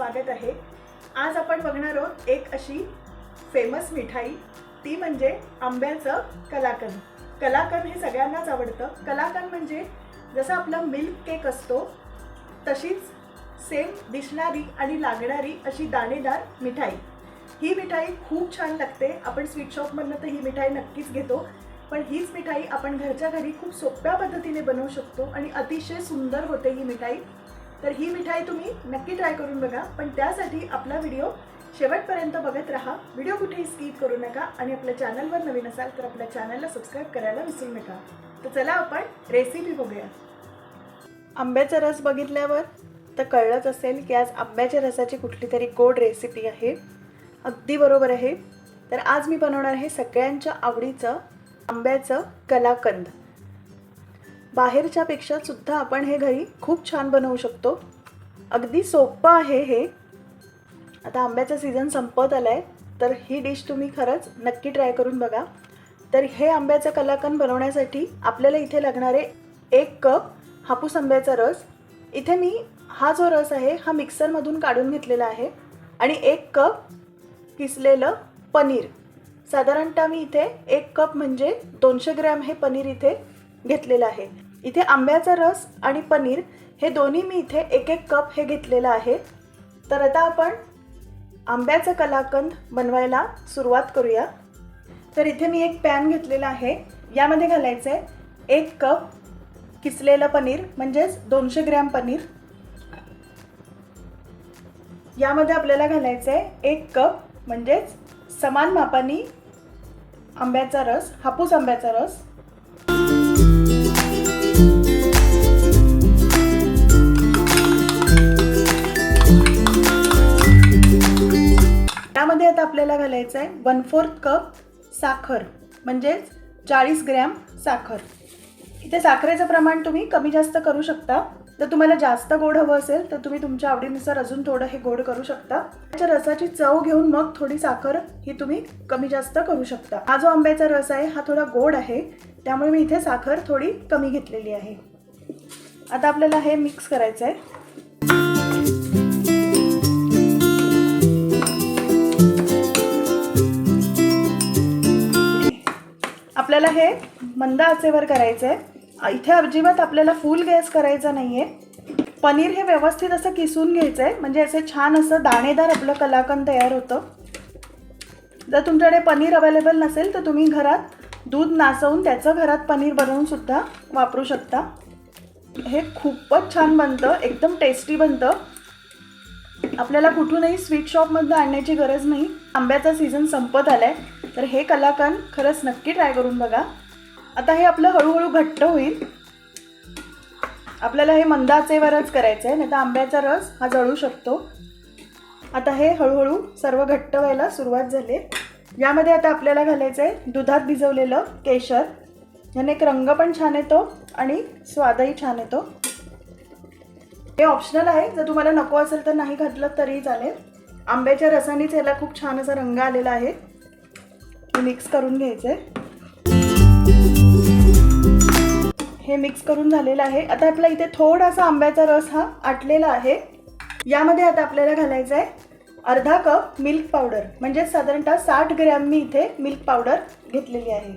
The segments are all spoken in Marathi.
स्वागत आहे. आज आपण बघणार आहोत एक अशी फेमस मिठाई. ती म्हणजे आंब्याचं कलाकंद. कलाकंद हे सगळ्यांनाच आवडतं. कलाकंद म्हणजे जसं आपला मिल्क केक असतो तशीच सेम दिसणारी आणि लागणारी अशी दाणेदार मिठाई. ही मिठाई खूप छान लागते. आपण स्वीट शॉपमधनं तर ही मिठाई नक्कीच घेतो. पण हीच मिठाई आपण घरच्या घरी खूप सोप्या पद्धतीने बनवू शकतो आणि अतिशय सुंदर होते ही मिठाई. तर ही मिठाई तुम्ही नक्की ट्राय करून बघा. पण त्यासाठी आपला व्हिडिओ शेवटपर्यंत बघत राहा. व्हिडिओ कुठेही स्किप करू नका आणि आपल्या चॅनलवर नवीन असाल तर आपल्या चॅनलला सबस्क्राईब करायला विसरू नका. तर चला आपण रेसिपी बघूया. आंब्याचा रस बघितल्यावर तर कळलंच असेल की आज आंब्याच्या रसाची कुठली तरी गोड रेसिपी आहे. अगदी बरोबर आहे. तर आज मी बनवणार आहे सगळ्यांच्या आवडीचं आंब्याचं कलाकंद. बाहेरच्या पेक्षा सुद्धा आपण हे घरी खूप छान बनवू शकतो. अगदी सोपं आहे हे. आता आंब्याचा सीझन संपत आला आहे तर ही डिश तुम्ही खरंच नक्की ट्राय करून बघा. तर हे आंब्याचं कलाकंद बनवण्यासाठी आपल्याला इथे लागणारे एक कप हापूस आंब्याचा रस. इथे मी हा जो रस आहे हा मिक्सरमधून काढून घेतलेला आहे. आणि एक कप किसलेलं पनीर. साधारणतः मी इथे एक कप म्हणजे दोनशे ग्रॅम हे पनीर इथे घेतलेलं आहे. इथे आंब्याचा रस आणि पनीर हे दोन्ही मी इथे एक एक कप हे घेतलेलं आहे. तर आता आपण आंब्याचं कलाकंद बनवायला सुरुवात करूया. तर इथे मी एक पॅन घेतलेला आहे. यामध्ये घालायचं आहे एक कप किसलेलं पनीर म्हणजेच दोनशे ग्रॅम पनीर. यामध्ये आपल्याला घालायचं आहे एक कप म्हणजेच समान मापानी आंब्याचा रस हापूस आंब्याचा रस. त्यामध्ये आता आपल्याला घालायचं आहे वन फोर्थ कप साखर म्हणजेच चाळीस ग्रॅम साखर. इथे साखरेचं प्रमाण तुम्ही कमी जास्त करू शकता. जर तुम्हाला जास्त गोड हवं असेल तर तुम्ही तुमच्या आवडीनुसार अजून थोडं हे गोड करू शकता. त्याच्या रसाची चव घेऊन मग थोडी साखर ही तुम्ही कमी जास्त करू शकता. हा जो आंब्याचा रस आहे हा थोडा गोड आहे. त्यामुळे मी इथे साखर थोडी कमी घेतलेली आहे. आता आपल्याला हे मिक्स करायचं आहे आपल्याला हे मंद आचेवर करायचं आहे इथे अजिबात आपल्याला फुल गॅस करायचा नाही आहे पनीर हे व्यवस्थित असं किसून घ्यायचं आहे म्हणजे असे छान असं दाणेदार आपलं कलाकंद तयार होतं. जर तुमच्याकडे पनीर अवेलेबल नसेल तर तुम्ही घरात दूध नासवून त्याचं घरात पनीर बनवून सुद्धा वापरू शकता. हे खूपच छान बनतं एकदम टेस्टी बनतं. आपल्याला कुठूनही स्वीट शॉपमधनं आणण्याची गरज नाही. आंब्याचा सीझन संपत आला आहे तर हे कलाकंद खरंच नक्की ट्राय करून बघा. आता हे आपलं हळूहळू घट्ट होईल. आपल्याला हे मंद आचेवरच करायचं आहे नाही तर आंब्याचा रस हा जळू शकतो. आता हे हळूहळू सर्व घट्ट व्हायला सुरुवात झाली. यामध्ये आता आपल्याला घालायचं आहे दुधात भिजवलेलं केशर. याने एक रंग पण छान येतो आणि स्वादही छान येतो. हे ऑप्शनल आहे. जर तुम्हाला नको असेल तर नाही घातलं तरीही चालेल. आंब्याच्या रसानेच ह्याला खूप छान असा रंग आलेला आहे. मिक्स करून घ्यायचं आहे हे मिक्स करून झालेलं आहे. आता आपला इथे थोडासा आंब्याचा रस हा आटलेला आहे. यामध्ये आता आपल्याला घालायचं आहे अर्धा कप मिल्क पावडर म्हणजे साधारणतः साठ ग्रॅम मी इथे मिल्क पावडर घेतलेली आहे.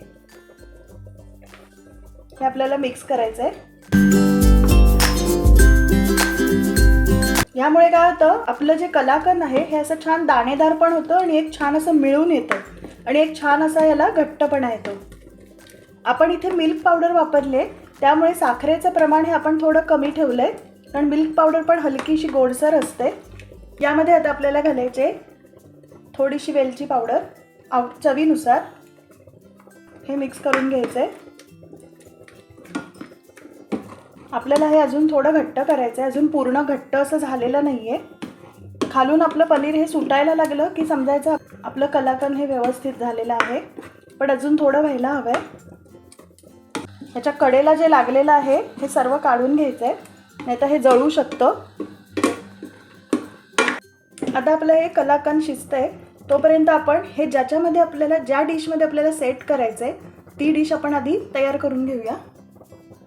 हे आपल्याला मिक्स करायचं आहे यामुळे काय होतं आपलं जे कलाकंद आहे हे असं छान दाणेदार पण होतं आणि एक छान असं मिळून येतं. आणि एक छान असा याला घट्टपणा येतो. आपण इथे मिल्क पावडर वापरले त्यामुळे साखरेचं प्रमाण हे आपण थोडं कमी ठेवलं आहे कारण मिल्क पावडर पण हलकीशी गोडसर असते. यामध्ये आता आपल्याला घालायचे थोडीशी वेलची पावडर आव चवीनुसार. हे मिक्स करून घ्यायचं आहे आपल्याला हे अजून थोडं घट्ट करायचं आहे अजून पूर्ण घट्ट असं झालेलं नाही आहे खालून आपलं पनीर हे सुटायला लागलं की समजायचं आपलं कलाकंद हे व्यवस्थित झालेलं आहे. पण अजून थोडं व्हायला हवं आहे ह्याच्या कडेला जे लागलेलं आहे हे सर्व काढून घ्यायचं आहे नाही तर हे जळू शकतं. आता आपलं हे कलाकंद शिजतं आहे तोपर्यंत आपण हे ज्याच्यामध्ये आपल्याला ज्या डिशमध्ये आपल्याला सेट करायचं आहे ती डिश आपण आधी तयार करून घेऊया.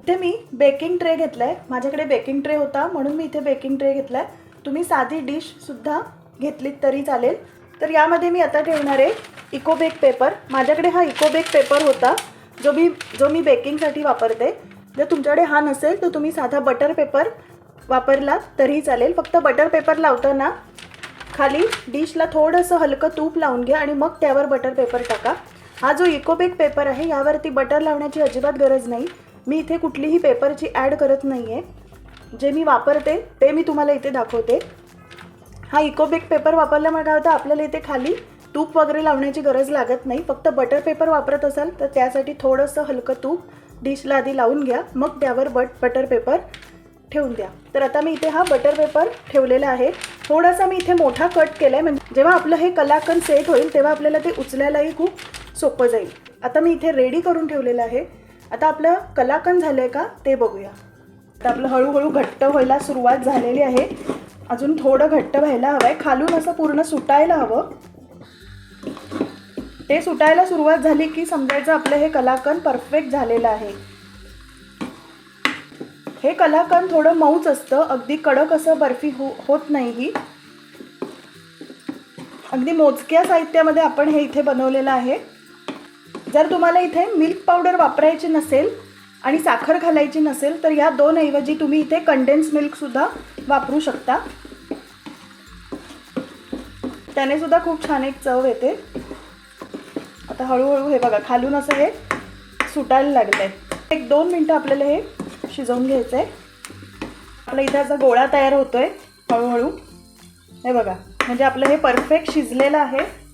इथे मी बेकिंग ट्रे घेतला आहे माझ्याकडे बेकिंग ट्रे होता म्हणून मी इथे बेकिंग ट्रे घेतला आहे तुम्ही साधी डिशसुद्धा घेतलीत तरी चालेल. तर यामध्ये मी आता ठेवणार आहे इकोबेक पेपर माझ्याकडे हा इकोबेक पेपर होता जो मी जो मी बेकिंगसाठी वापरते. जर तुमच्याकडे हा नसेल तर तुम्ही साधा बटर पेपर वापरला तरीही चालेल. फक्त बटर पेपर लावताना खाली डिशला थोडंसं हलकं तूप लावून घ्या आणि मग त्यावर बटर पेपर टाका. हा जो इकोबेक पेपर आहे यावरती बटर लावण्याची अजिबात गरज नाही. मी इथे कुठलीही पेपरची ॲड करत नाही आहे जे मी वापरते ते मी तुम्हाला इथे दाखवते. हा इकोबेक पेपर वापरल्यामुळे काय होतं आपल्याला इथे खाली तूप वगैरे लावण्याची गरज लागत नाही. फक्त बटर पेपर वापरत असाल तर त्यासाठी थोडंसं हलकं तूप डिशला आधी लावून घ्या. मग त्यावर बट बटर पेपर ठेवून द्या. तर आता मी इथे हा बटर पेपर ठेवलेला आहे. थोडासा मी इथे मोठा कट केला आहे म्हणजे जेव्हा आपलं हे कलाकंद सेट होईल तेव्हा आपल्याला ते उचलायलाही खूप सोपं जाईल. आता मी इथे रेडी करून ठेवलेलं आहे. आता आपलं कलाकंद झालं आहे का ते बघूया. आता आपलं हळूहळू घट्ट व्हायला सुरुवात झालेली आहे. अजून थोडं घट्ट व्हायला हवं आहे खालून असं पूर्ण सुटायला हवं. ते सुटायला सुरुवात झाली की समजायचं आपलं हे कलाकंद परफेक्ट झालेलं आहे. हे कलाकंद थोडं मऊच असतं. अगदी कडक असं बर्फी हो होत नाही ही. अगदी मोजक्या साहित्यामध्ये आपण हे इथे बनवलेलं आहे. जर तुम्हाला इथे मिल्क पावडर वापरायची नसेल आणि साखर घालायची नसेल तर या दोन ऐवजी तुम्ही इथे कंडेन्स मिल्कसुद्धा वापरू शकता. त्याने सुद्धा खूप छान एक चव येते. आता हळूहळू हे बघा खालून असं हे सुटायला लागलं आहे एक दोन मिनटं आपल्याला हे शिजवून घ्यायचं आहे आपला इथे असा गोळा तयार होतो आहे हळूहळू. हे बघा म्हणजे आपलं हे परफेक्ट शिजलेलं आहे.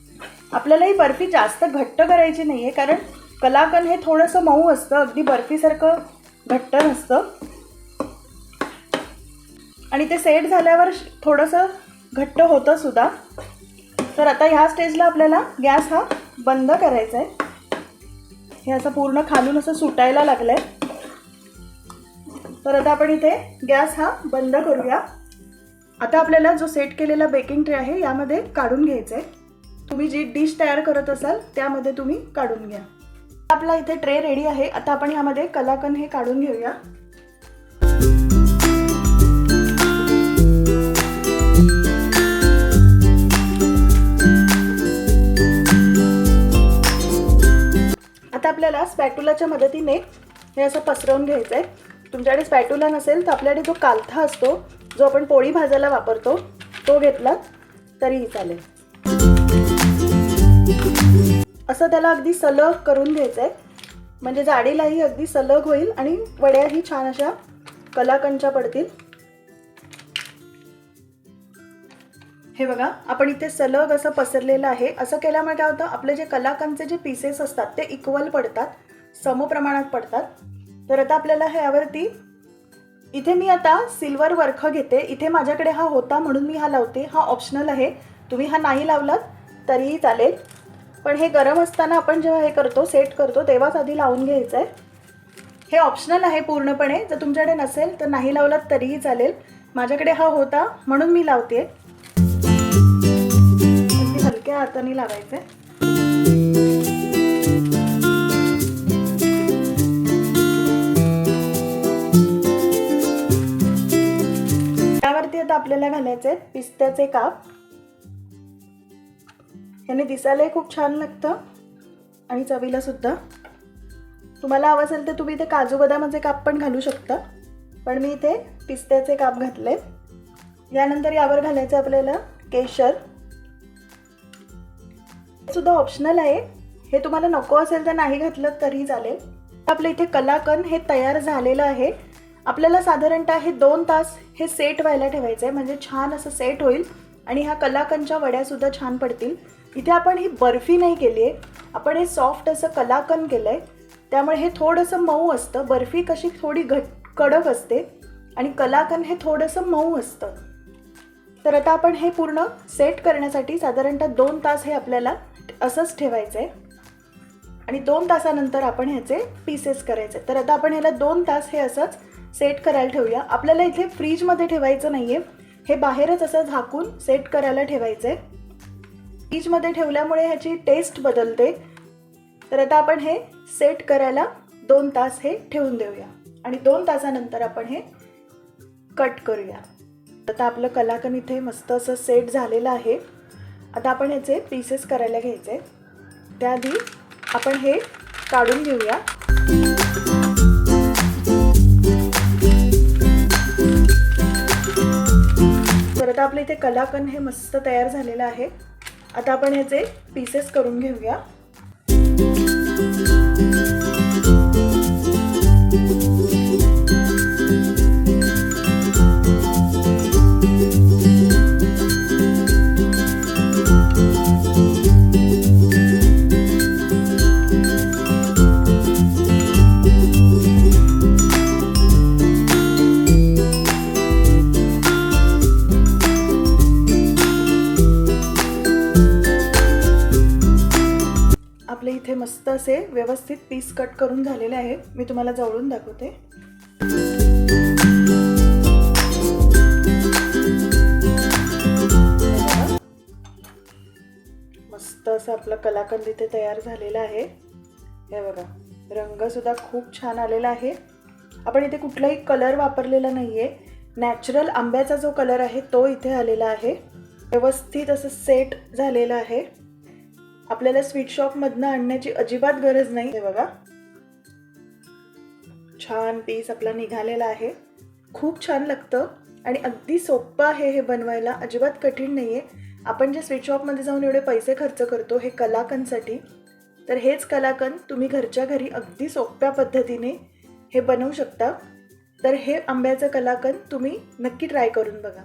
आपल्याला ही बर्फी जास्त घट्ट करायची नाही आहे कारण कलाकंद हे थोडंसं मऊ असतं अगदी बर्फीसारखं घट्ट नसतं. आणि ते सेट झाल्यावर श- थोडंसं घट्ट होतं सुद्धा. तर आता ह्या स्टेजला आपल्याला गॅस हा बंद करायचा आहे हे असं पूर्ण खालून असं सुटायला लागलं आहे तर आता आपण इथे गॅस हा बंद करूया. आता आपल्याला जो सेट केलेला बेकिंग ट्रे आहे यामध्ये काढून घ्यायचं आहे तुम्ही जी डिश तयार करत असाल त्यामध्ये तुम्ही काढून घ्या. आपला इथे ट्रे रेडी आहे. आता आपण यामध्ये कलाकंद हे काढून घेऊया. आता आपल्याला स्पॅटुलाच्या मदतीने हे असं पसरवून घ्यायचं आहे तुमच्याकडे स्पॅटुला नसेल तर आपल्याकडे जो कालथा असतो जो आपण पोळी भाजायला वापरतो तो घेतला तरीही चालेल. असं त्याला अगदी सलग करून घ्यायचं आहे म्हणजे जाडीलाही अगदी सलग होईल आणि वड्याही छान अशा कलाकंच्या पडतील. हे बघा आपण इथे सलग असं पसरलेलं आहे. असं केल्यामुळे काय होतं आपले जे कलाकांचे जे पीसेस असतात ते इक्वल पडतात समप्रमाणात पडतात. तर आता आपल्याला ह्यावरती इथे मी आता सिल्वर वर्ख घेते. इथे माझ्याकडे हा होता म्हणून मी हा लावते. हा ऑप्शनल आहे. तुम्ही हा नाही लावलात तरीही चालेल. पण हे गरम असताना आपण जेव्हा हे करतो सेट करतो तेव्हाच आधी लावून घ्यायचं आहे हे ऑप्शनल आहे पूर्णपणे. जर तुमच्याकडे नसेल तर नाही लावलात तरीही चालेल. माझ्याकडे हा होता म्हणून मी लावते हलक्या हाताने आहे त्यावरती आता आपल्याला घालायचे आहेत पिस्त्याचे काप. ह्याने दिसायलाही खूप छान लागतं. आणि चवीला सुद्धा. तुम्हाला हवं असेल तर तुम्ही इथे काजू बदामाचे काप पण घालू शकता. पण मी इथे पिस्त्याचे काप घातले. यानंतर यावर घालायचं आपल्याला केशर. सुद्धा ऑप्शनल आहे. हे तुम्हाला नको असेल तर नाही घातलं तरी चालेल. आपलं इथे कलाकंद हे तयार झालेलं आहे. आपल्याला साधारणतः हे दोन तास हे सेट व्हायला ठेवायचं आहे म्हणजे छान असं सेट होईल. आणि ह्या कलाकंदच्या वड्यासुद्धा छान पडतील. इथे आपण ही बर्फी नाही केली आहे आपण हे सॉफ्ट असं कलाकंद केलं आहे त्यामुळे हे थोडंसं मऊ असतं. बर्फी कशी थोडी घट कडक असते आणि कलाकंद हे थोडंसं मऊ असतं. तर आता आपण हे पूर्ण सेट करण्यासाठी साधारणतः दोन तास हे आपल्याला असंच ठेवायचं आहे आणि दोन तासानंतर आपण ह्याचे पीसेस करायचे. तर आता आपण ह्याला दोन तास हे असंच सेट करायला ठेवूया. आपल्याला इथे फ्रीजमध्ये ठेवायचं नाही आहे हे बाहेरच असं झाकून सेट करायला ठेवायचं आहे फ्रीजमध्ये ठेवल्यामुळे ह्याची टेस्ट बदलते. तर आता आपण हे सेट करायला दोन तास हे ठेवून देऊया. आणि दोन तासानंतर आपण हे कट करूया. आता आपलं कलाकन इथे मस्त असं सेट झालेलं आहे. आता आपण याचे पीसेस करायला घ्यायचे. त्याआधी आपण हे काढून घेऊया. तर आता आपलं इथे कलाकन हे मस्त तयार झालेलं आहे. आता आपण ह्याचे पीसेस करून घेऊया. असे व्यवस्थित पीस कट करून झालेले आहेत. मी तुम्हाला जवळून दाखवते. मस्त असं आपलं कलाकंद इथे तयार झालेलं आहे. हे बघा रंगसुद्धा खूप छान आलेला आहे. आपण इथे कुठलाही कलर वापरलेला नाही आहे नॅचरल आंब्याचा जो कलर आहे तो इथे आलेला आहे. व्यवस्थित असं सेट झालेलं आहे. आपल्याला स्वीट शॉपमधनं आणण्याची अजिबात गरज नाही. हे बघा. छान पीस आपला निघालेला आहे. खूप छान लागतं. आणि अगदी सोपं आहे हे बनवायला. अजिबात कठीण नाही आहे आपण जे स्वीट शॉपमध्ये जाऊन एवढे पैसे खर्च करतो हे कलाकंदसाठी तर हेच कलाकंद तुम्ही घरच्या घरी अगदी सोप्या पद्धतीने हे बनवू शकता. तर हे आंब्याचं कलाकंद तुम्ही नक्की ट्राय करून बघा.